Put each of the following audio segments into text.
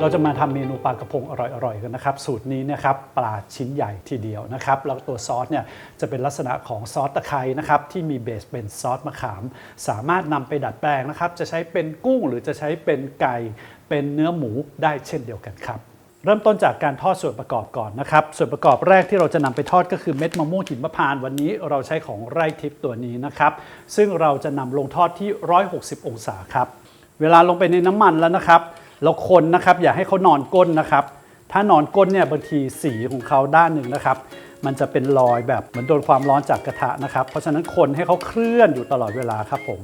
เราจะมาทำเมนูปลากระพงอร่อยๆกันนะครับ สูตรนี้นะครับปลาชิ้นใหญ่ทีเดียวนะครับ แล้วตัวซอสเนี่ยจะเป็นลักษณะของซอสตะไคร้นะครับที่มีเบสเป็นซอสมะขาม สามารถนำไปดัดแปลงนะครับ จะใช้เป็นกุ้งหรือจะใช้เป็นไก่ เป็นเนื้อหมูได้เช่นเดียวกันครับเริ่มต้นจากการทอดส่วนประกอบก่อนนะครับ ส่วนประกอบแรกที่เราจะนำไปทอดก็คือเม็ดมะม่วงหินมะพร้านต์วันนี้เราใช้ของไร่ทิพย์ตัวนี้นะครับ ซึ่งเราจะนำลงทอดที่ 160 องศาครับ เวลาลงไปในน้ำมันแล้วนะครับ เราคนนะครับอย่าให้เขานอนก้นนะครับ ถ้านอนก้นเนี่ยบางทีสีของเขาด้านหนึ่งนะครับ มันจะเป็นรอยแบบเหมือนโดนความร้อนจากกระทะนะครับ เพราะฉะนั้นคนให้เขาเคลื่อนอยู่ตลอดเวลาครับผม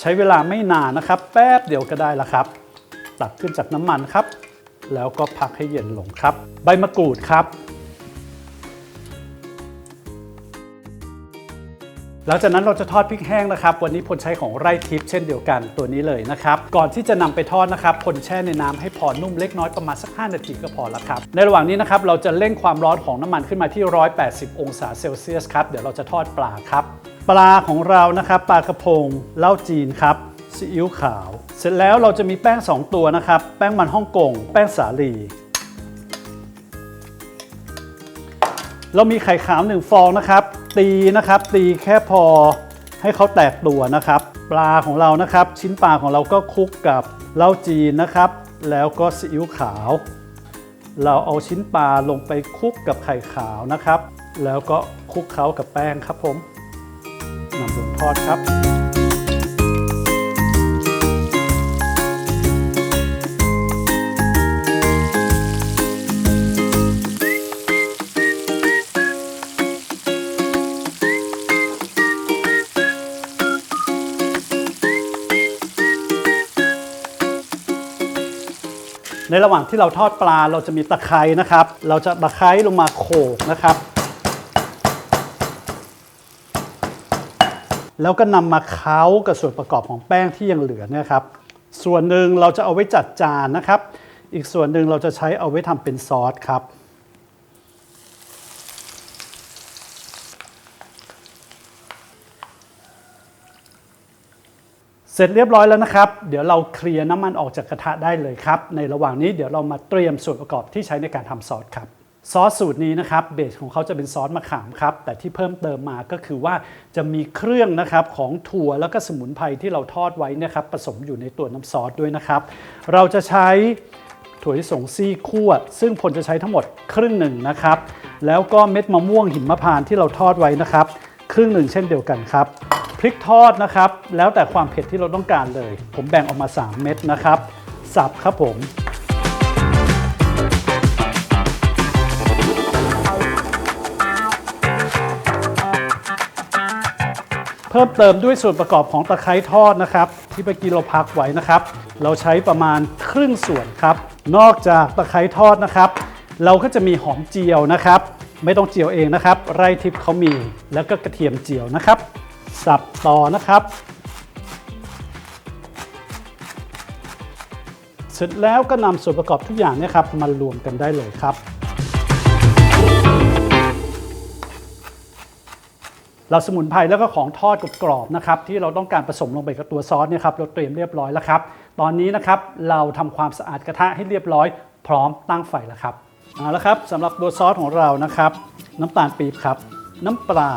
ใช้เวลาไม่นานนะครับ แป๊บเดียวก็ได้ละครับ ตักขึ้นจากน้ำมันครับ แล้วก็พักให้เย็นลงครับ ใบมะกรูดครับ หลังจากนั้นเราจะทอดพริกแห้งนะครับ วันนี้พลใช้ของไร่ทิพย์เช่นเดียวกันตัวนี้เลยนะครับ ก่อนที่จะนำไปทอดนะครับพลแช่ในน้ำให้พอนุ่มเล็กน้อยประมาณสัก 5 นาทีก็พอแล้วครับ ในระหว่างนี้นะครับเราจะเร่งความร้อนของน้ำมันขึ้นมาที่ 180 องศาเซลเซียสครับ เดี๋ยวเราจะทอดปลาครับ ปลาของเรานะครับปลากระพงเหล้าจีนครับซีอิ๊วขาว เสร็จแล้วเราจะมีแป้ง 2 ตัวนะครับ แป้งมันฮ่องกง แป้งสาลี เรามีไข่ขาวหนึ่งฟองนะครับ ตีนะครับ ตีแค่พอให้เขาแตกตัวนะครับ ปลาของเรานะครับ ชิ้นปลาของเราก็คลุกกับเหล้าจีนนะครับ แล้วก็ซีอิ๊วขาว เราเอาชิ้นปลาลงไปคลุกกับไข่ขาวนะครับ แล้วก็คลุกเคล้ากับแป้งครับผมนำลงทอดครับ ในระหว่างที่เราทอดปลาเราจะมีตะไคร้นะครับ เราจะตะไคร้ลงมาโขกนะครับ แล้วก็นำมาเค้ากับส่วนประกอบของแป้งที่ยังเหลือเนี่ยครับส่วนหนึ่งเราจะเอาไว้จัดจานนะครับ อีกส่วนหนึ่งเราจะใช้เอาไว้ทำเป็นซอสครับ เสร็จเรียบร้อยแล้วนะครับ เดี๋ยวเราเคลียร์น้ำมันออกจากกระทะได้เลยครับ ในระหว่างนี้เดี๋ยวเรามาเตรียมส่วนประกอบที่ใช้ในการทำซอสครับ ซอสสูตรนี้นะครับเบสของเขาจะเป็นซอสมะขามครับ แต่ที่เพิ่มเติมมาก็คือว่าจะมีเครื่องนะครับของถั่วแล้วก็สมุนไพรที่เราทอดไว้นะครับผสมอยู่ในตัวน้ำซอสด้วยนะครับ เราจะใช้ถั่วลิสงซี่คั่ว ซึ่งพลจะใช้ทั้งหมดครึ่งหนึ่งนะครับ แล้วก็เม็ดมะม่วงหิมพานต์ที่เราทอดไว้นะครับ ครึ่งหนึ่งเช่นเดียวกันครับ พริกทอดนะครับ แล้วแต่ความเผ็ดที่เราต้องการเลย ผมแบ่งออกมา 3 เม็ดนะครับ สับครับผม เพิ่มเติมด้วยส่วนประกอบของตะไคร้ทอดนะครับ ที่เมื่อกี้เราพักไว้นะครับ เราใช้ประมาณครึ่งส่วนครับ นอกจากตะไคร้ทอดนะครับ เราก็จะมีหอมเจียวนะครับ ไม่ต้องเจียวเองนะครับ ไร่ทิพย์เขามีแล้วก็กระเทียมเจียวนะครับ สับต่อนะครับ เสร็จแล้วก็นำส่วนประกอบทุกอย่างเนี่ยครับมารวมกันได้เลยครับ เราสมุนไพรแล้วก็ของทอดกรอบๆนะครับ ที่เราต้องการผสมลงไปกับตัวซอสเนี่ยครับเราเตรียมเรียบร้อยแล้วครับ ตอนนี้นะครับเราทำความสะอาดกระทะให้เรียบร้อย พร้อมตั้งไฟแล้วครับเอาละครับสำหรับตัวซอสของเรานะครับ น้ำตาลปี๊บครับ น้ำปลา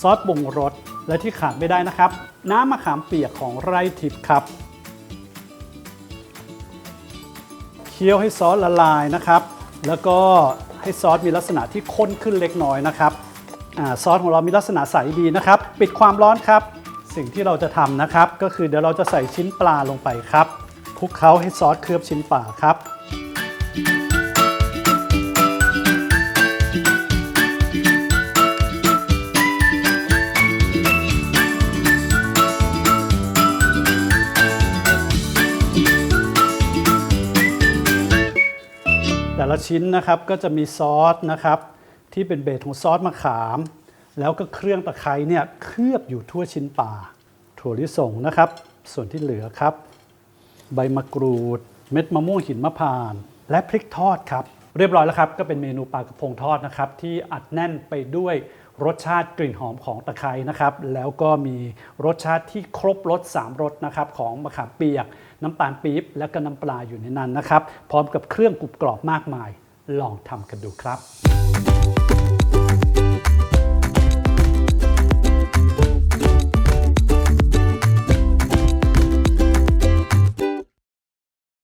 ซอสปรุงรส และที่ขาดไม่ได้นะครับ น้ำมะขามเปียกของไร่ทิพย์ครับเคี่ยวให้ซอสละลายนะครับ แล้วก็ให้ซอสมีลักษณะที่ข้นขึ้นเล็กน้อยนะครับอซอสของเรามีลักษณะใสดีนะครับ ปิดความร้อนครับ สิ่งที่เราจะทำนะครับ ก็คือเดี๋ยวเราจะใส่ชิ้นปลาลงไปครับคลุกเคล้าให้ซอสเคลือบชิ้นปลาครับ ชิ้นนะครับก็จะมีซอสนะครับที่เป็นเบสของซอสมะขาม แล้วก็เครื่องตะไคร้เนี่ยเคลือบอยู่ทั่วชิ้นปลาถั่วลิสงนะครับ ส่วนที่เหลือครับ ใบมะกรูด เม็ดมะม่วงหินมะพร้านและพริกทอดครับ เรียบร้อยแล้วครับ ก็เป็นเมนูปลากระพงทอดนะครับ ที่อัดแน่นไปด้วยรสชาติกลิ่นหอมของตะไคร้นะครับ แล้วก็มีรสชาติที่ครบรส3รสนะครับของมะขามเปียก น้ำตาลปี๊บและก็น้ำปลาอยู่ในนั้นนะครับ พร้อมกับเครื่องกรุบกรอบมากมาย ลองทำกันดูครับ